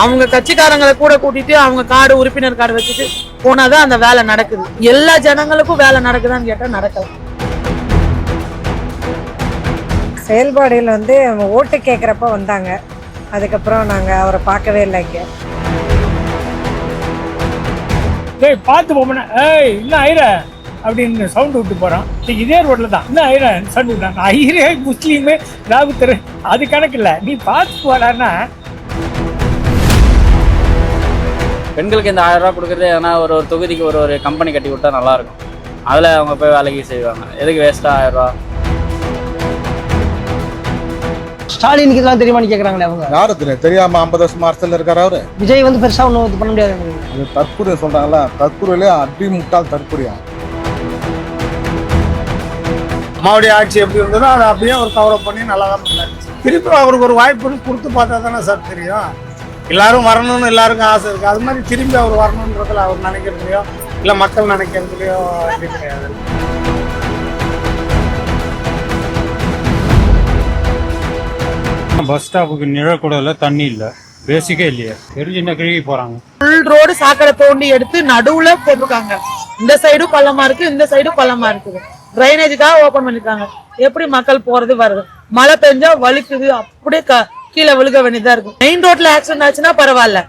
அவங்க கட்சிக்காரங்களை கூட கூட்டிட்டு அவங்க கார்டு உறுப்பினர் கார்டு வச்சுட்டு போனாதான் அந்த வேலை நடக்குது. எல்லா ஜனங்களுக்கும் வேலை நடக்குதான்னு கேட்டா நடக்கல செயல்பாடுகள் வந்து ஓட்டு கேட்குறப்ப வந்தாங்க. அதுக்கப்புறம் நாங்கள் அவரை பார்க்கவே இல்லை இங்கே. டேய் பார்த்து போமனா ஏய் இன்னும் ஐர அப்படின்னு சவுண்ட் விட்டு போறான். டேய், இதே ரோட்ல தான். இன்னும் ஐர சவுண்ட் விட்டான் ஐரே முஸ்லீமு ராவுத்தர் அது கணக்கு இல்ல. நீ பார்த்து போடான்னா பெண்களுக்கு இந்த ஆயிரம் ரூபாய் கொடுக்குறது எதனா ஒரு ஒரு தொகுதிக்கு ஒரு ஒரு கம்பெனி கட்டி விட்டா நல்லா இருக்கும் அதில் அவங்க போய் வேலைக்கு செய்வாங்க. எதுக்கு வேஸ்ட்டாக ஆயிரம் ரூபா? ஸ்டாலினுக்கு இதெல்லாம் தெரியுமான்னு கேட்குறாங்களே அவங்க? யாரு தெரியும் தெரியாம ஐம்பது வருஷமா அரசியல் இருக்காரு அவரு? விஜய் வந்து பெருசாக ஒன்றும் இது பண்ண முடியாது. அது தற்கொலை சொல்றாங்கல்ல. தற்கொலையிலே அடி முட்டாள் தற்கொலையா அம்மாவுடைய ஆட்சி எப்படி இருந்ததோ அதை அப்படியே அவர் கவரப் பண்ணி நல்லா தான் பண்ணாரு. திருப்பி அவருக்கு ஒரு வாய்ப்புன்னு கொடுத்து பார்த்தா தானே சார் தெரியும். எல்லாரும் வரணும்னு எல்லாருக்கும் ஆசை இருக்கு. அது மாதிரி திரும்பி அவர் வரணுன்றதுல அவர் நினைக்கிறதுலையோ இல்லை மக்கள் நினைக்கிறதுலையோ இது கிடையாது. பஸ் ஸ்டாப்புக்கு நிழக்கூடல தண்ணி இல்ல. பேசிக்கே இல்லையே. தெரிஞ்சு என்ன கழுவி போறாங்க. ஃபுல் ரோடு சாக்கடை தோண்டி எடுத்து நடுவுல போட்டிருக்காங்க. இந்த சைடும் பள்ளமா இருக்கு இந்த சைடும் பள்ளமா இருக்குது. டிரைனேஜுக்காக ஓபன் பண்ணிருக்காங்க. எப்படி மக்கள் போறது வருது? மழை பெஞ்சா வலிக்குது அப்படியே க- கீழே விழுக வேண்டியதா இருக்கும். மெயின் ரோட்ல ஆக்சிடென்ட் ஆச்சுன்னா பரவாயில்ல.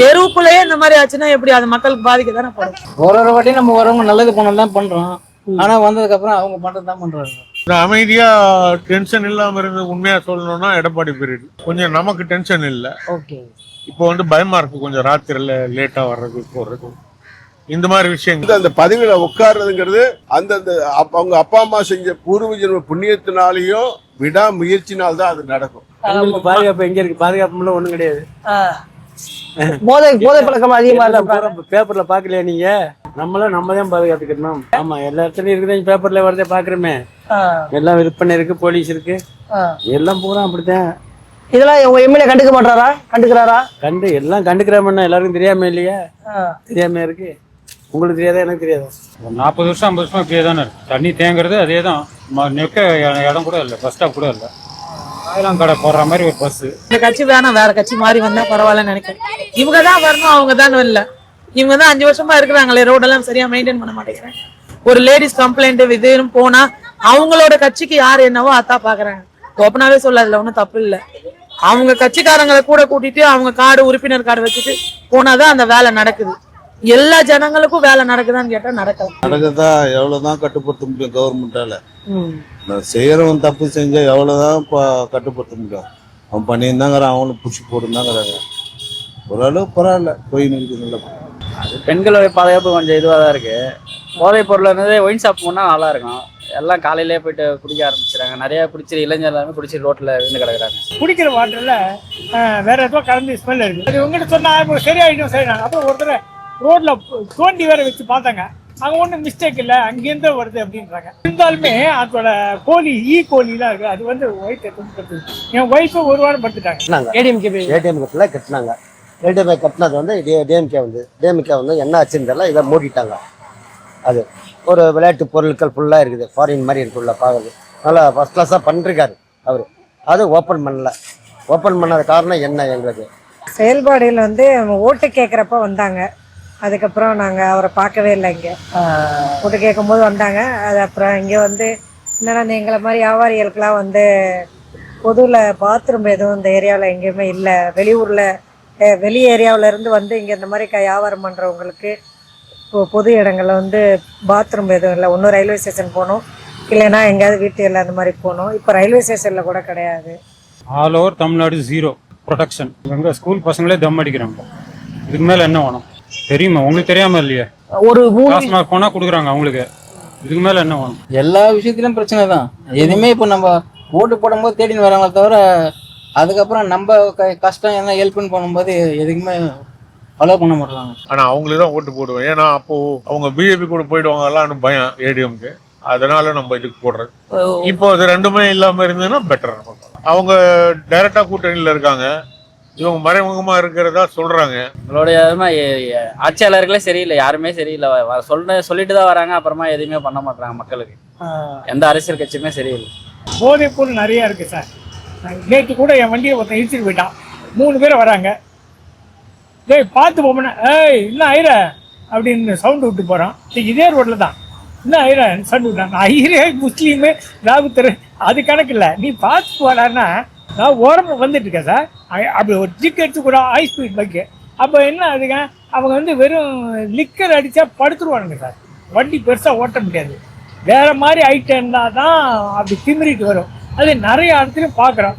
தெருவுக்குள்ளேயே இந்த மாதிரி ஆச்சுன்னா எப்படி அது மக்களுக்கு பாதிக்க தானே படும் ஒரு ஒரு வாட்டி நம்ம வரவங்க நல்லது பண்ணலாம் தான் பண்றோம். ஆனா வந்ததுக்கு அப்புறம் அவங்க பண்றது தான் பண்றாங்க. இந்த அமைதியா டென்ஷன் இல்லாம இருந்து உண்மையா சொல்லணும்னா எடப்பாடி பீரியட் கொஞ்சம் நமக்கு டென்ஷன் இல்ல. ஓகே. இப்போ வந்து பயமா இருக்கு கொஞ்சம் ராத்திரில லேட்டா வர்றது போறது. இந்த மாதிரி விஷயங்கள். அந்த பதவியில உட்கார்றதுங்கிறது அந்தந்த அப்ப- அவங்க அப்பா அம்மா செஞ்ச பூர்வ ஜென்ம புண்ணியத்தினாலையும் விடா முயற்சினால்தான் அது நடக்கும். பாதுகாப்பு எங்கே இருக்கு? பாதுகாப்புலாம் ஒன்றும் கிடையாது. போதை போதை பழக்கம் அதிகமா இல்ல பேப்பர்ல பாக்கலையா நீங்க? நம்மள நம்ம தான் பாதுகாத்துக்கணும். ஆமா எல்லா இடத்துலயும் இருக்குதான் பேப்பர்ல வரதே பாக்குறோமே எல்லாம் விற்பனை இருக்கு போலீஸ் இருக்கு. எல்லாம் பூரா அப்படித்தான். இதெல்லாம் உங்க எம்எல்ஏ கண்டுக்க மாட்டாரா? கண்டுக்கிறாரா? கண்டு எல்லாம் கண்டுக்கிறாமன்னா எல்லாருக்கும் தெரியாம இல்லையா? தெரியாம இருக்கு. உங்களுக்கு தெரியாதா? எனக்கு தெரியாதா? ஒரு நாற்பது வருஷம் ஐம்பது வருஷமா இப்படியே தானே இருக்கு. தண்ணி தேங்குறது அதே தான். நிற்க இடம் இடம் கூட இல்லை. பஸ் ஸ்டாப் கூட இல்லை. ஆயிரம் கடை போடுற மாதிரி ஒரு பஸ் இந்த கட்சி வேணாம். வேற கட்சி மாறி வந்தா பரவாயில்லன்னு நினைக்கிறேன். இவங்க தான் வரணும் அவங்க தான் இல்ல இவங்க தான் அஞ்சு வருஷமா இருக்கிறாங்களே. ரோடெல்லாம் சரியா மெயின்டைன் பண்ண மாட்டேங்கிறாங்க ஒரு லேடிஸ் கம்ப்ளைண்ட் இதுன்னு போனா அவங்களோட கட்சிக்கு யார் என்னவோ அதான் பாக்குறாங்க. ஓப்பனாவே சொல்ல அதுல ஒண்ணும் தப்பு இல்ல. அவங்க கட்சிக்காரங்களை கூட கூட்டிட்டு அவங்க கார்டு உறுப்பினர் கார்டு வச்சுட்டு போனாதான் அந்த வேலை நடக்குது. எல்லா ஜனங்களுக்கும் வேலை நடக்குதான்னு கேட்டா நடக்கலாம். நடக்குதா? எவ்வளவுதான் கட்டுப்படுத்த முடியும் கவர்மெண்டால. நான் செய்யறவன் தப்பு செஞ்சா எவ்வளவுதான் கட்டுப்படுத்த முடியும். அவன் பண்ணியிருந்தாங்கிறான் அவனும் புடிச்சு போட்டுருந்தாங்கிறாங்க. ஓரளவு பரவாயில்ல போய் நிற்குது நல்லா பெண்களோட பாதுகாப்பு கொஞ்சம் இதுவாக தான் இருக்கு. போதைப் பொருள் இருந்தது ஒயின் ஷாப் போனால் நல்லா இருக்கும். எல்லாம் காலையிலே போயிட்டு குடிக்க ஆரம்பிச்சிடுறாங்க. நிறைய குடிச்சிட்டு இளைஞர் எல்லாமே குடிச்சிட்டு ரோட்டில் விழுந்து கிடக்குறாங்க. குடிக்கிற வாட்டர்ல வேற ஏதோ கலந்து ஸ்மெல் இருக்கு. அது உங்ககிட்ட சொன்னா இப்போ சரியாயிடும் சரியாங்க அப்புறம் ஒருத்தர் ரோட்ல தோண்டி வேற வச்சு பார்த்தாங்க. அங்க ஒன்றும் மிஸ்டேக் இல்லை அங்கேருந்து வருது அப்படின்றாங்க. இருந்தாலுமே அதோட கோழி ஈ கோழிலாம் இருக்கு. அது வந்து ஒயிட்டை துன்படுத்துது என் ஒய்ஃபு ஒரு வாரம் படுத்துட்டாங்க. ஏடிஎம்கே ஏடிஎம் கட்டில கட்டினாங்க. ஏடிஎம் கட்டினது வந்து டிஎம்கே வந்து டிஎம்கே வந்து என்ன ஆச்சுன்னு தெரியல இதை மூடிட்டாங்க. அது ஒரு விளையாட்டு பொருட்கள் ஃபுல்லாக இருக்குது. ஃபாரின் மாதிரி இருக்குல்ல பார்க்குறது நல்லா ஃபஸ்ட் கிளாஸாக பண்ணிருக்காரு அவர். அது ஓப்பன் பண்ணல. ஓப்பன் பண்ணாத காரணம் என்ன எங்களுக்கு? செயல்பாடுகள் வந்து ஓட்டு கேட்குறப்ப வந்தாங்க. அதுக்கப்புறம் நாங்கள் அவரை பார்க்கவே இல்லை இங்கே. ஓட்டு கேட்கும்போது வந்தாங்க. அது அப்புறம் இங்கே வந்து என்னன்னா எங்களை மாதிரி வியாபாரிகளுக்கெல்லாம் வந்து பொதுவில் பாத்ரூம் எதுவும் இந்த ஏரியாவில் எங்கேயுமே இல்லை. வெளியூரில் வெளி ஏரியாவுல இருந்து வந்து இங்கே இந்த மாதிரி க வியாபாரம் பண்ணுறவங்களுக்கு இப்போ பொது இடங்கள்ல வந்து பாத்ரூம் எதுவும் இல்லை. ஒன்றும் ரயில்வே ஸ்டேஷன் போகணும். இல்லைன்னா எங்கேயாவது வீட்டு இல்லை அந்த மாதிரி போகணும். இப்போ ரயில்வே ஸ்டேஷனில் கூட கிடையாது. All over Tamil Nadu zero protection எங்க ஸ்கூல் பசங்களே தம் அடிக்கிறாங்க. இதுக்கு மேல என்ன வேணும்? தெரியுமா? உங்களுக்கு தெரியாம இல்லையே? ஒரு மூணு போனா கொடுக்குறாங்க அவங்களுக்கு. இதுக்கு மேல என்ன வேணும்? எல்லா விஷயத்திலும் பிரச்சனை தான். எதுவுமே இப்போ நம்ம ஓட்டு போடும்போது தேடின்னு வராங்களே தவிர அதுக்கப்புறம் நம்ம க- கஷ்டம் என்ன ஹெல்ப்னு பண்ணும்போது எதுக்குமே ஃபாலோ பண்ண மாட்டாங்க ஆனா அவங்களுக்கு தான் ஓட்டு போடுவேன் ஏன்னா அப்போ அவங்க பிஜேபி கூட போயிடுவாங்கலாம்னு பயம் ஏடிஎம்க்கு அதனால நம்ம இதுக்கு போடுறது. இப்போ அது ரெண்டுமே இல்லாம இருந்ததுன்னா பெட்டர் அவங்க டைரக்டா கூட்டணியில இருக்காங்க. இவங்க மறைமுகமா இருக்கிறதா எ- எ- ஆட்சியாளர்களே சரியில்லை யாருமே சரியில்லை. சொல்ற சொல்லிட்டு தான் வராங்க அப்புறமா எதுவுமே பண்ண மாட்டாங்க மக்களுக்கு. எந்த அரசியல் கட்சியுமே சரியில்லை. போதைப் பொருள் நிறைய இருக்கு சார். நேற்று கூட என் வண்டியை ஒருத்தன் இழுத்துட்டு போயிட்டான். மூணு பேர் வராங்க. டேய் பார்த்து போமனா ஏய் என்ன ஐர அப்படின்னு சவுண்டு விட்டு போகிறான் இதே ரோட்டில் தான். என்ன ஐரா சவுண்டு விட்டான் ஐரே முஸ்லீமு ராவுத்தர் அது கணக்கு இல்லை. நீ பார்த்து போடான்னா நான் ஓரமாக வந்துட்டு இருக்கேன் சார். அப்படி ஒரு ஜிக் எடுத்து கூட ஹை ஸ்பீட் பைக்கு அப்போ என்ன அதுங்க அவங்க வந்து வெறும் லிக்கர் அடித்தா படுத்துருவானுங்க சார் வண்டி பெருசாக ஓட்ட முடியாது. வேற மாதிரி ஐட்டம் இருந்தால் தான் அப்படி திமிரிட்டு வரும். அது நிறைய இடத்துலையும் பார்க்குறோம்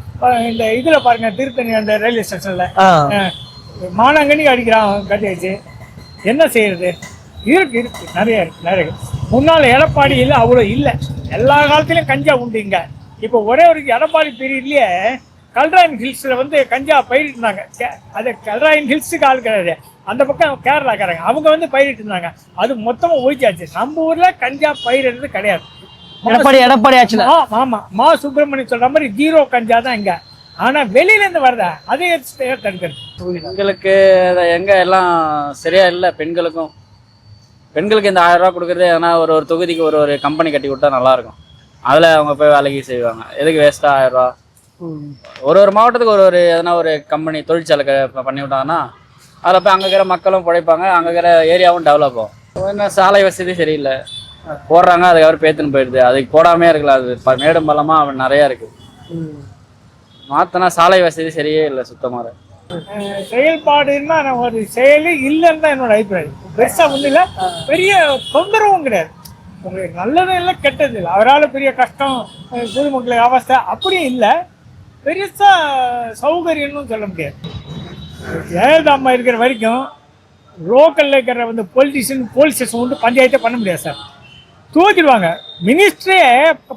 இந்த இதில் பாருங்க திருத்தணி அந்த ரயில்வே ஸ்டேஷனில் மானாங்கண்ணி அடிக்கிறான் கட்டி வச்சு என்ன செய்யறது? இருக்கு இருக்கு. நிறைய இருக்கு நிறைய முன்னாள் எடப்பாடியில் அவ்வளோ இல்லை எல்லா காலத்துலயும் கஞ்சா உண்டு இங்க இப்போ ஒரே ஒரு எடப்பாடி பீரியட்லயே கல்ராயன் ஹில்ஸ்ல வந்து கஞ்சா பயிரிட்டு இருந்தாங்க. கே- அது கல்ராயன் ஹில்ஸுக்கு ஆள் கிடையாது. அந்த பக்கம் கேரளாக்காரங்க. அவங்க வந்து பயிரிட்டு இருந்தாங்க. அது மொத்தமா ஒழிச்சாச்சு நம்ம ஊர்ல கஞ்சா பயிரிடுறது கிடையாது. எடப்பாடி எடப்பாடி ஆச்சுல? ஆ, ஆமா. மா சுப்பிரமணியம் சொல்ற மாதிரி ஜீரோ கஞ்சா தான் இங்க. ஆனா வெளியில இருந்து வருதா? அதை தடுக்கிறது. பெண்களுக்கு அது எங்க எல்லாம் சரியா இல்லை? பெண்களுக்கும். பெண்களுக்கு இந்த ஆயிரம் ரூபாய் கொடுக்குறது எதனா ஒரு ஒரு தொகுதிக்கு ஒரு ஒரு கம்பெனி கட்டி கொடுத்தா நல்லா இருக்கும். அதுல அவங்க போய் வேலைக்கு செய்வாங்க. எதுக்கு வேஸ்டா ஆயிரம் ரூபா ஒரு ஒரு மாவட்டத்துக்கு ஒரு ஒரு எதனா ஒரு கம்பெனி தொழிற்சாலை பண்ணி விட்டாங்கன்னா அதில் போய் அங்கே இருக்கிற மக்களும் பிழைப்பாங்க அங்கே இருக்கிற ஏரியாவும் டெவலப் ஆகும். என்ன சாலை வசதி சரியில்லை. போடுறாங்க அதுக்கப்புறம் பேத்துன்னு போயிடுது. அதுக்கு போடாமே இருக்கலாம். அது இப்போ மேடும் பள்ளமாக அவன் நிறையா இருக்குது மாற்றினா சாலை வசதி சரியே இல்லை சுத்தமாக. செயல்பாடுன்னா நான் ஒரு செயலே இல்லைன்னு தான் என்னோட அபிப்பிராயம். பெருசா ஒன்றும் இல்லை. பெரிய தொந்தரவும் கிடையாது. உங்களுக்கு நல்லதும் இல்லை கெட்டது இல்லை. அவரால் பெரிய கஷ்டம் பொதுமக்களுக்கு அவஸ்தை அப்படியும் இல்லை. பெருசா சௌகரியம்னு சொல்ல முடியாது. ஜெயலலிதா அம்மா இருக்கிற வரைக்கும் லோக்கலில் இருக்கிற வந்து பொலிட்டிஷியன் போலீஸ் ஸ்டேஷன் வந்து பஞ்சாயத்தே பண்ண முடியாது சார். தூக்கிடுவாங்க. மினிஸ்டரே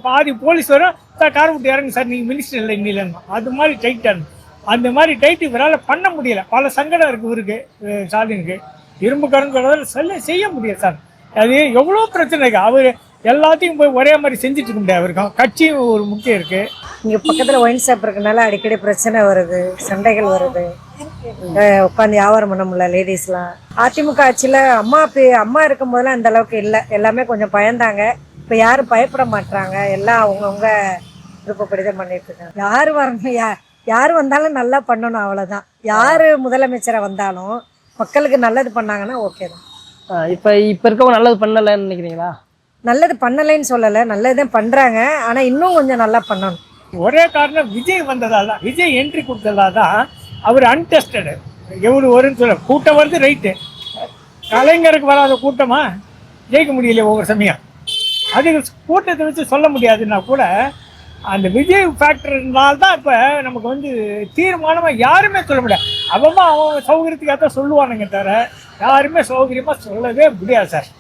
பாதி போலீஸ் வரும். சார் கார் விட்டு இறங்க சார் நீங்கள் மினிஸ்டர் இல்லை இன்னிலன்னு அது மாதிரி டைட்டாக அந்த மாதிரி டைட்டு இவரால் பண்ண முடியல. பல சங்கடம் இருக்கு இவருக்கு ஸ்டாலினுக்கு. இரும்பு கருங்கிறதால சொல்ல செய்ய முடியாது சார். அது எவ்வளோ பிரச்சனை இருக்குது அவர் எல்லாத்தையும் போய் ஒரே மாதிரி செஞ்சுட்டு இருக்க முடியாது. அவருக்கும் கட்சியும் ஒரு முக்கியம் இருக்கு. இங்க பக்கத்துல ஒயின் ஷாப் இருக்கனால அடிக்கடி பிரச்சனை வருது சண்டைகள் வருது. உட்காந்து வியாபாரம் பண்ண முடியல லேடிஸ்லாம் அதிமுக ஆட்சியில அம்மா பே- அம்மா இருக்கும் போதெல்லாம் இந்த அளவுக்கு இல்லை. எல்லாமே கொஞ்சம் பயந்தாங்க. இப்ப யாரும் பயப்பட மாட்டாங்க எல்லாம் அவங்கவுங்க விருப்பப்படிதான் பண்ணிட்டு இருக்காங்க. யாரு வரணும்? யா யார் வந்தாலும் நல்லா பண்ணணும் அவ்வளவுதான். யாரு முதலமைச்சரா வந்தாலும் மக்களுக்கு நல்லது பண்ணாங்கன்னா ஓகே தான். இப்ப இப்ப இருக்கவங்க நல்லது பண்ணலன்னு நினைக்கிறீங்களா? நல்லது பண்ணலைன்னு சொல்லலை நல்லதுதான் பண்ணுறாங்க ஆனால் இன்னும் கொஞ்சம் நல்லா பண்ணணும். ஒரே காரணம் விஜய் வந்ததால் தான் விஜய் என்ட்ரி கொடுத்ததால் தான் அவர் அன்டெஸ்டடு எவ்வளோ வரும்னு சொல்ல கூட்டம் வருது ரைட்டு கலைஞருக்கு வராத கூட்டமாக ஜெயிக்க முடியல ஒவ்வொரு சமயம். அது கூட்டத்தை வச்சு சொல்ல முடியாதுன்னா கூட அந்த விஜய் ஃபேக்டர்னால தான் இப்போ நமக்கு வந்து தீர்மானமாக யாருமே சொல்ல முடியாது. அவன் அவன் சௌகரியத்துக்காக தான் சொல்லுவானுங்க தவிர யாருமே சௌகரியமாக சொல்லவே முடியாது சார்.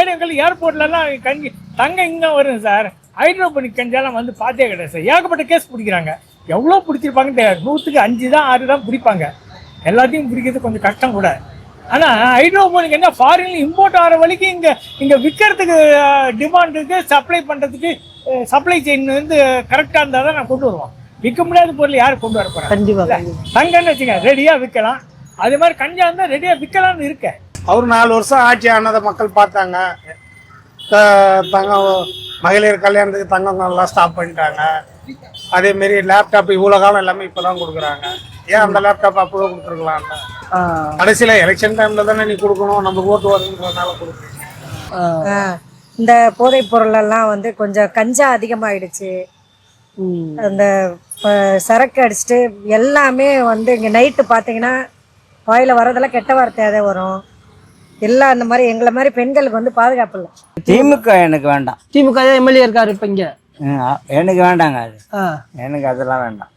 ஏடிஎம்கள் ஏர்போர்ட்லலாம் கஞ்சி தங்க இங்கே வரும் சார். ஹைட்ரோபோனிக் கஞ்சாலாம் வந்து பார்த்தே கிடையாது சார். ஏகப்பட்ட கேஸ் பிடிக்கிறாங்க. எவ்வளோ பிடிச்சிருப்பாங்கன்னு தெரியாது. நூற்றுக்கு அஞ்சு தான் ஆறு தான் பிடிப்பாங்க. எல்லாத்தையும் பிடிக்கிறது கொஞ்சம் கஷ்டம் கூட. ஆனால் ஹைட்ரோபோனிக் என்ன ஃபாரின்ல இம்போர்ட் ஆகிற வரைக்கும் இங்கே இங்கே விற்கிறதுக்கு டிமாண்டுக்கு சப்ளை பண்ணுறதுக்கு சப்ளை செயின் வந்து கரெக்டாக இருந்தால் தான் நான் கொண்டு வருவோம். விற்க முடியாத பொருள் யார் கொண்டு வர போகிறாங்க கண்டிப்பா தங்கன்னு வச்சுங்க ரெடியாக விற்கலாம். அது மாதிரி கஞ்சா இருந்தால் ரெடியாக விற்கலாம்னு இருக்கேன். அவர் நாலு வருஷம் ஆட்சி ஆனதை மக்கள் பார்த்தாங்க. தங்கம் மகளிர் கல்யாணத்துக்கு தங்கம் எல்லாம் ஸ்டாப் பண்ணிட்டாங்க. அதே மாரி லேப்டாப் இவ்வளோ காலம் எல்லாமே இப்போ தான் கொடுக்குறாங்க. ஏன் அந்த லேப்டாப் அப்போவே கொடுத்துருக்கலாம்ல? கடைசியில் எலெக்ஷன் டைமில் தானே நீ கொடுக்கணும் நம்ம ஓட்டு வருதுன்றதுனால கொடுக்குறீங்க இந்த போதைப் பொருள் எல்லாம் வந்து கொஞ்சம் கஞ்சா அதிகமாயிடுச்சு. அந்த சரக்கு அடிச்சுட்டு எல்லாமே வந்து இங்கே நைட்டு பார்த்தீங்கன்னா வாயில வரதெல்லாம் கெட்ட வார்த்தையாக தான் வரும். எல்லாம் அந்த மாதிரி எங்களை மாதிரி பெண்களுக்கு வந்து பாதுகாப்பு இல்லை. திமுக எனக்கு வேண்டாம். திமுக எம்எல்ஏ இருக்காரு இப்ப இங்க. எனக்கு வேண்டாங்க அது. எனக்கு அதெல்லாம் வேண்டாம்.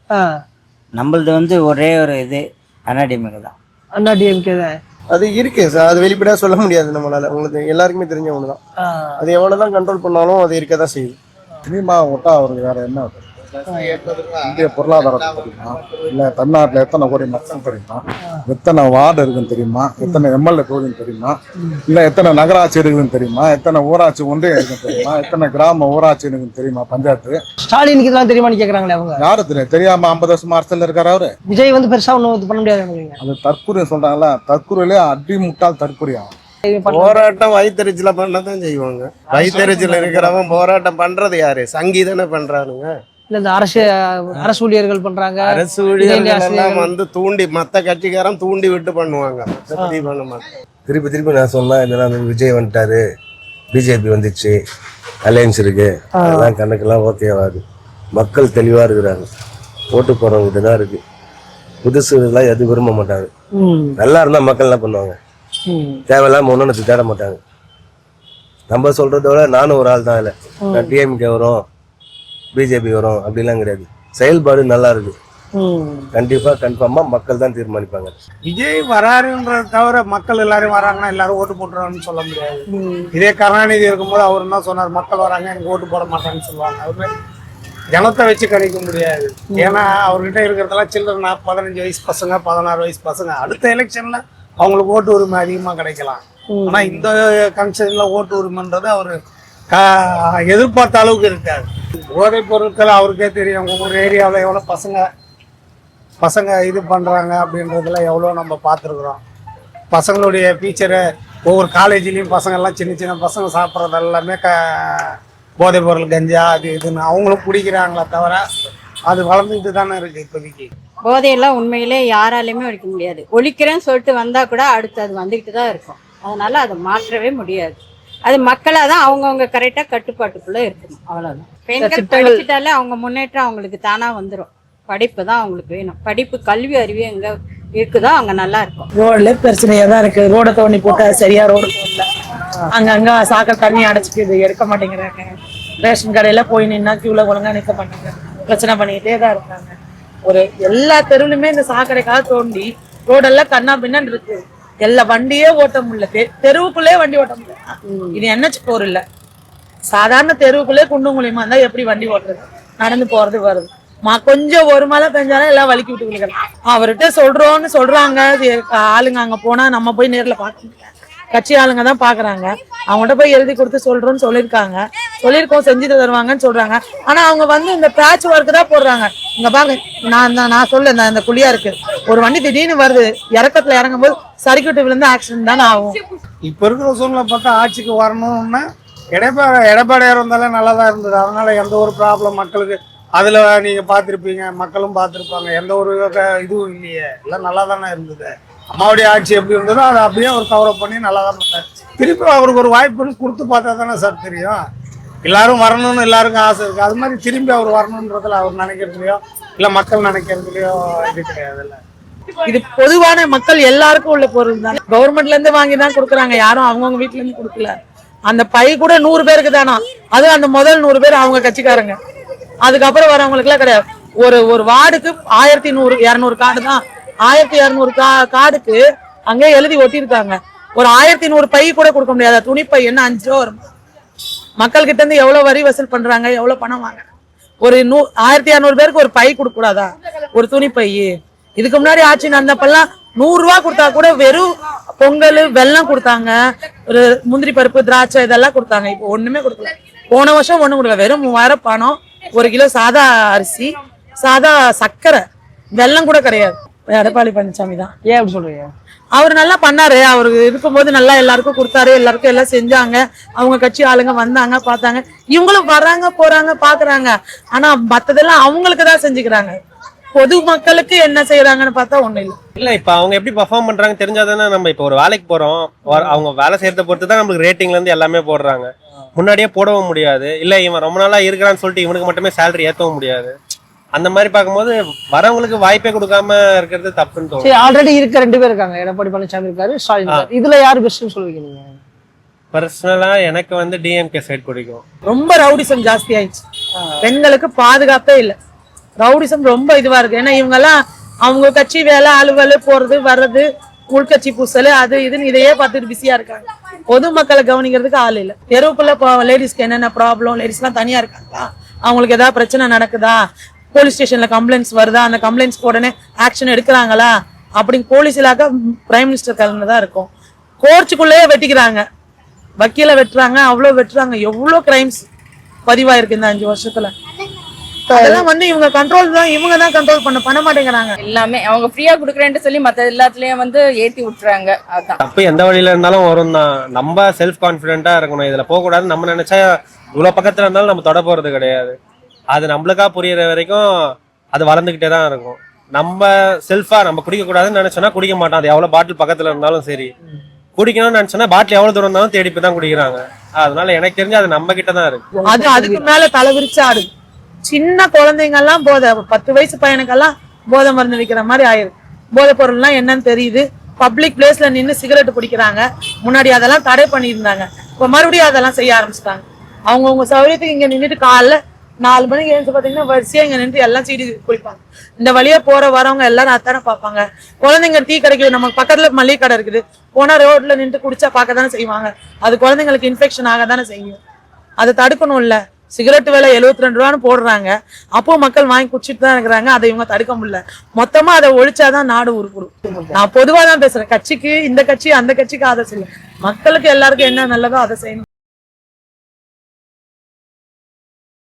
நம்மளது வந்து ஒரே ஒரு இது அண்ணாடிமுக தான். அண்ணா டிஎம்கே தான். அது இருக்கு சார் அது வெளிப்படையா சொல்ல முடியாது நம்மளால. உங்களுக்கு எல்லாருக்குமே தெரிஞ்ச ஒன்று தான். அது எவ்வளவுதான் கண்ட்ரோல் பண்ணாலும் அது இருக்க தான் செய்யுது சினிமா விட்டா அவருக்கு வேற என்ன அது? இந்திய பொருளாதாரத்தை தெரியுமா இல்ல தமிழ்நாட்டுல எத்தனை கோடி மக்கள் தெரியுமா? எத்தனை வார்டு இருக்குன்னு தெரியுமா? எத்தனை எம்எல்ஏ தொகுதின்னு தெரியுமா? இல்ல எத்தனை நகராட்சி இருக்குதுன்னு தெரியுமா? எத்தனை ஊராட்சி ஒன்றியம் இருக்குன்னு தெரியுமா? எத்தனை கிராம ஊராட்சி இருக்குன்னு தெரியுமா? பஞ்சாயத்து. ஸ்டாலினுக்கு இதெல்லாம் தெரியுமான்னு கேக்குறாங்களே அவங்க? யாரு தெரியும்? தெரியாம ஐம்பது வருஷம் அரசியல் இருக்காரு அவரு. விஜய் வந்து பெருசா ஒன்றும் இது பண்ண முடியாது அது தற்கொலை சொல்றாங்கல்ல தற்கொலையிலே அடி முட்டால் தற்கொலையா போராட்டம் வயிற்றுல பண்ணதான் செய்வாங்க. வயிற்றுல இருக்கிறவன் போராட்டம் பண்றது யாரு? சங்கி தானே பண்றானுங்க. இல்ல இந்த அரசு அரசு ஊழியர்கள் பண்றாங்க. அரசு ஊழியர்கள் எல்லாம். வந்து தூண்டி மத்த கட்சிக்காரன் தூண்டி விட்டு பண்ணுவாங்க. மத்தபடி பண்ண மாட்டாங்க திருப்பி திருப்பி நான் சொன்னா என்னன்னா விஜய் வந்துட்டாரு. பிஜேபி வந்துச்சு. அலையன்ஸ் இருக்கு. அதெல்லாம் கணக்கெல்லாம் ஓகே ஆகாது மக்கள் தெளிவா இருக்கிறாங்க. ஓட்டு போறவங்க தான் இருக்கு. புதுசு எல்லாம் எதுவும் விரும்ப மாட்டாங்க. நல்லா இருந்தா மக்கள் என்ன பண்ணுவாங்க. தேவையில்லாம ஒன்னொன்னு தேட மாட்டாங்க. நம்ம சொல்றத விட நானும் ஒரு ஆள் தான் இல்லை நான் டிஎம்கே வரும். பிஜேபி வரும் அப்படிலாம் கிடையாது. செயல்பாடு நல்லா இருக்கு. ம். கண்டிப்பா கன்ஃபார்மா மக்கள் தான் தீர்மானிப்பாங்க. விஜய் வராருன்றத தவிர மக்கள் எல்லாரும் வராங்கன்னா எல்லாரும் ஓட்டு போட்டுருவாங்கன்னு சொல்ல முடியாது. இதே கருணாநிதி இருக்கும்போது அவர் என்ன சொன்னார்? மக்கள் வராங்க எனக்கு ஓட்டு போட மாட்டாங்கன்னு சொல்லுவாங்க. மாதிரி ஜனத்தை வச்சு கணிக்க முடியாது. ஏன்னா அவர்கிட்ட இருக்கிறதெல்லாம் சில்லற பதினஞ்சு வயசு பசங்க பதினாறு வயசு பசங்க. அடுத்த எலெக்ஷன்ல அவங்களுக்கு ஓட்டு உரிமை அதிகமா கிடைக்கலாம். ஆனா இந்த கன்சர்ன்ல ஓட்டு உரிமைன்றது அவரு எதிர்பார்த்த அளவுக்கு இருக்காது போதைப் பொருட்கள் அவருக்கே தெரியும். ஒவ்வொரு ஏரியாவில் எவ்வளோ பசங்க பசங்க இது பண்ணுறாங்க அப்படின்றதுல எவ்வளோ நம்ம பார்த்துருக்குறோம். பசங்களுடைய ஃபீச்சரை ஒவ்வொரு காலேஜ்லேயும் பசங்கள்லாம் சின்ன சின்ன பசங்க சாப்பிட்றது எல்லாமே க போதைப் பொருள் கஞ்சா அது இதுன்னு அவங்களும் குடிக்கிறாங்களே தவிர அது வளர்ந்துட்டு தானே இருக்குது இப்போதைக்கு. போதையெல்லாம் உண்மையிலே யாராலையுமே ஒழிக்க முடியாது. ஒழிக்கிறேன்னு சொல்லிட்டு வந்தால் கூட அடுத்து அது வந்துக்கிட்டு தான் இருக்கும். அதனால் அதை மாற்றவே முடியாது. அது மக்களாக தான் அவங்கவுங்க கரெக்டாக கட்டுப்பாட்டுக்குள்ள இருக்கணும். அவ்வளோதான் பெண்கள் படிச்சுட்டாலே அவங்க முன்னேற்றம் அவங்களுக்கு தானா வந்துடும் படிப்பு தான் அவங்களுக்கு வேணும். படிப்பு கல்வி அறிவு எங்க இருக்குதோ அங்க நல்லா இருக்கும். ரோட்ல பிரச்சனையா தான் இருக்கு. ரோட தோண்டி போட்டா சரியா ரோடு போடல அங்கங்க சாக்கடை தண்ணி அடைச்சிக்குது. எடுக்க மாட்டேங்கிறாங்க. ரேஷன் கடையில போய் நின்னா கியூல ஒழுங்கா நிக்க மாட்டாங்க. பிரச்சனை பண்ணிக்கிட்டே தான் இருக்காங்க. ஒரு எல்லா தெருவுலுமே இந்த சாக்கடைக்காக தோண்டி ரோடெல்லாம் கண்ணா பின்னான்னு இருக்கு. எல்லா வண்டியே ஓட்ட முடியல. தெருவுக்குள்ளே வண்டி ஓட்ட முடியல. இது என்ன போர் இல்ல. சாதாரண தெருவுக்குள்ளே குண்டு மூலியமா இருந்தா எப்படி வண்டி ஓட்டுறது? நடந்து போறது வருது மா கொஞ்சம் ஒரு மழை பெஞ்சாலும் எல்லாம் வலிக்கி விட்டு விழுகிறாங்க அவர்கிட்ட சொல்றோம்னு சொல்றாங்க. ஆளுங்க அங்க போனா நம்ம போய் நேர்ல முடியல. கட்சி ஆளுங்க தான் பாக்குறாங்க. அவங்கள்ட்ட போய் எழுதி கொடுத்து சொல்றோம்னு சொல்லியிருக்காங்க. சொல்லியிருக்கோம் செஞ்சு தருவாங்கன்னு சொல்றாங்க. ஆனா அவங்க வந்து இந்த பேட்ச் ஒர்க் தான் போடுறாங்க. இங்க பாருங்க நான் நான் சொல்ல இந்த இந்த குழியா இருக்கு. ஒரு வண்டி திடீர்னு வருது இறக்கத்துல இறங்கும் போது சறுக்கிட்டு விழுந்து ஆக்சிடென்ட் தானே ஆகும். இப்போ இருக்கிற சூழ்நிலை பார்த்தா ஆட்சிக்கு வரணும்னா எடப்பாடி எடப்பாடியார் இருந்தாலும் நல்லா தான் இருந்தது. அதனால எந்த ஒரு ப்ராப்ளம் மக்களுக்கு அதில் நீங்கள் பார்த்துருப்பீங்க மக்களும் பார்த்துருப்பாங்க. எந்த ஒரு க- இதுவும் இல்லையே. எல்லாம் நல்லா தானே இருந்தது. அம்மாவுடைய ஆட்சி எப்படி இருந்ததோ அதை அப்படியே அவர் கவரப் பண்ணி நல்லா தான் பண்ணார். திருப்பி அவருக்கு ஒரு வாய்ப்புன்னு கொடுத்து பார்த்தா தானே சார் தெரியும். எல்லாரும் வரணும்னு எல்லாருக்கும் ஆசை இருக்குது அது மாதிரி திரும்பி அவர் வரணுன்றதுல அவர் நினைக்கிறதுலையோ இல்லை மக்கள் நினைக்கிறதுலையோ இது கிடையாதுல்ல இது பொதுவான மக்கள் எல்லாருக்கும் உள்ள பொருள் தான். கவர்மெண்ட்ல இருந்து வாங்கி தான் கொடுக்குறாங்க. யாரும் அவங்கவுங்க வீட்டுல இருந்து கொடுக்கல. அந்த பை கூட நூறு பேருக்கு தானா? அது அந்த முதல் நூறு பேர் அவங்க கட்சிக்காரங்க. அதுக்கப்புறம் வரவங்களுக்கு எல்லாம் கிடையாது. ஒரு ஒரு வார்டுக்கு ஆயிரத்தி நூறு இருநூறு கார்டு தான் ஆயிரத்தி இரநூறு கா கார்டுக்கு அங்கேயே எழுதி ஒட்டியிருக்காங்க. ஒரு ஆயிரத்தி நூறு பை கூட கொடுக்க முடியாதா. துணிப்பை என்ன அஞ்சு ரூபா வரும். மக்கள் கிட்ட இருந்து எவ்வளவு வரி வசூல் பண்றாங்க எவ்வளவு பணம் வாங்க ஒரு நூ ஆயிரத்தி இரநூறு பேருக்கு ஒரு பை கொடுக்க கூடாதா? ஒரு துணி பை இதுக்கு முன்னாடி ஆட்சி நடந்தப்பெல்லாம் நூறு ரூபா கொடுத்தா கூட வெறும் பொங்கல் வெல்லம் கொடுத்தாங்க. ஒரு முந்திரி பருப்பு திராட்சை இதெல்லாம் கொடுத்தாங்க. இப்போ ஒண்ணுமே கொடுக்கல. போன வருஷம் ஒண்ணும் கொடுக்கல. வெறும் மூவாயிரம் பணம் ஒரு கிலோ சாதா அரிசி சாதா சர்க்கரை வெல்லம் கூட கிடையாது. எடப்பாடி பழனிசாமி தான். ஏன் அப்படி சொல்றீங்க? அவர் நல்லா பண்ணாரு. அவர் இருக்கும்போது நல்லா எல்லாருக்கும் கொடுத்தாரு. எல்லாருக்கும் எல்லாம் செஞ்சாங்க. அவங்க கட்சி ஆளுங்க வந்தாங்க பார்த்தாங்க. இவங்களும் வர்றாங்க போறாங்க பாக்குறாங்க ஆனா மத்ததெல்லாம் அவங்களுக்கு தான் செஞ்சுக்கிறாங்க. பொது மக்களுக்கு என்ன செய்யறாங்கன்னு பார்த்தா ஒண்ணு இல்லை. இல்ல இப்ப அவங்க எப்படி பெர்ஃபார்ம் பண்றாங்க தெரிஞ்சாதானே நம்ம இப்ப ஒரு வேலைக்கு போறோம். அவங்க வேலை செய்யறத பொறுத்து தான் நம்மளுக்கு ரேட்டிங்ல இருந்து எல்லாமே போடுறாங்க. முன்னாடியே போடவும் முடியாது. இல்ல இவன் ரொம்ப நாளா இருக்கிறான்னு சொல்லிட்டு இவனுக்கு மட்டுமே சேலரி ஏத்தவும் முடியாது. அந்த மாதிரி பார்க்கும்போது வரவங்களுக்கு வாய்ப்பே கொடுக்காம இருக்கிறது தப்புன்னு சரி தோணும் ஆல்ரெடி இருக்க ரெண்டு பேர் இருக்காங்க. எடப்பாடி பழனிசாமி இருக்காரு ஸ்டாலின் இருக்காரு. இதுல யாரு பெஸ்ட்னு சொல்லுவீங்க நீங்க? பர்சனலா எனக்கு வந்து டிஎம்கே சைட் பிடிக்கும். ரொம்ப ரவுடிசம் ஜாஸ்தி ஆயிடுச்சு. பெண்களுக்கு பாதுகாப்பே இல்லை. ரவுடிசம் ரொம்ப இதுவா இருக்கு. ஏன்னா இவங்க எல்லாம் அவங்க கட்சி வேலை அலுவல் போறது வர்றது உள்கட்சி பூசல் அது இதுன்னு இதையே பார்த்துட்டு பிஸியா இருக்காங்க. பொதுமக்களை கவனிக்கிறதுக்கு ஆள் இல்லை. தெருவுக்குள்ள லேடிஸ்க்கு என்னென்ன ப்ராப்ளம் லேடிஸ்லாம் தனியா இருக்காங்களா? அவங்களுக்கு ஏதாவது பிரச்சனை நடக்குதா? போலீஸ் ஸ்டேஷன்ல கம்ப்ளைண்ட்ஸ் வருதா? அந்த கம்ப்ளைண்ட்ஸ்க்கு உடனே ஆக்ஷன் எடுக்கிறாங்களா? அப்படின்னு போலீஸ் இலாக்கா பிரைம் மினிஸ்டர் கலந்து தான் இருக்கும். கோர்ட்டுக்குள்ளேயே வெட்டிக்கிறாங்க. வக்கீல வெட்டுறாங்க அவ்வளவு வெட்டுறாங்க. எவ்வளவு கிரைம்ஸ் பதிவாயிருக்கு இந்த அஞ்சு வருஷத்துல? அதெல்லாம் வந்து இவங்க கண்ட்ரோல் தான் இவங்க தான் கண்ட்ரோல் பண்ண பண்ண மாட்டேங்கிறாங்க. எல்லாமே அவங்க ஃப்ரீயா குடுக்குறேன்ட்டு சொல்லி மத்த எல்லாத்துலயும் வந்து ஏத்தி விட்டுறாங்க. அதான். தப்பு எந்த வழியில இருந்தாலும் வரும் தான். நம்ம செல்ஃப் கான்பிடென்ட்டா இருக்கணும். இதுல போக கூடாது நம்ம நினைச்சா இவ்வளவு பக்கத்துல இருந்தாலும் நம்ம தொட போறது கிடையாது. அது நம்மளுக்கா புரியுற வரைக்கும் அது வளர்ந்துக்கிட்டே தான் இருக்கும். நம்ம செல்ஃபா நம்ம குடிக்கக்கூடாதுன்னு நினைச்சோன்னா குடிக்க மாட்டோம் அது எவ்வளவு பாட்டில் பக்கத்துல இருந்தாலும் சரி. குடிக்கணும்னு நினைச்சோன்னா பாட்டில் எவ்வளவு தூரம் இருந்தாலும் தேடி போய் தான் குடிக்கிறாங்க. அதனால எனக்கு தெரிஞ்சு அது நம்ம கிட்ட தான் இருக்கு. அது அதுக்கு மேல தலைவிரிச்சா இருக்கு சின்ன குழந்தைங்க எல்லாம் போதை பத்து வயசு பையனுக்கெல்லாம் போதை மருந்து விற்கிற மாதிரி ஆயிருக்கு போதை பொருள்லாம் என்னன்னு தெரியுது. பப்ளிக் பிளேஸ்ல நின்னு சிகரெட் பிடிக்கிறாங்க முன்னாடி அதெல்லாம் தடை பண்ணியிருந்தாங்க. இப்ப மறுபடியும் அதெல்லாம் செய்ய ஆரம்பிச்சிட்டாங்க. அவங்கவுங்க சௌரியத்துக்கு இங்க நின்னுட்டு காலைல நாலு மணிக்கு எழுந்து பாத்தீங்கன்னா வரிசையா இங்க நின்று எல்லாம் சீடி குடிப்பாங்க இந்த வழியா போற வரவங்க எல்லாரும் அதானே பார்ப்பாங்க. குழந்தைங்க டீ கிடைக்குது நமக்கு பக்கத்துல மளிகை கடை இருக்குது. போனா ரோட்ல நின்று குடிச்சா பார்க்க தானே செய்வாங்க. அது குழந்தைங்களுக்கு இன்ஃபெக்ஷன் ஆக தானே செய்யும். அதை தடுக்கணும் இல்லை சிகரெட் விலை எழுபத்தி ரெண்டு ரூபான்னு போடுறாங்க. அப்போ மக்கள் வாங்கி குடிச்சிட்டு தான் இருக்கிறாங்க. அதை இவங்க தடுக்க முடியல. மொத்தமா அதை ஒழிச்சாதான் நாடு உருப்படும் நான் பொதுவாக தான் பேசுறேன். கட்சிக்கு இந்த கட்சி அந்த கட்சிக்கு அதை செய்யும் மக்களுக்கு எல்லாருக்கும் என்ன நல்லதோ அதை செய்யணும்.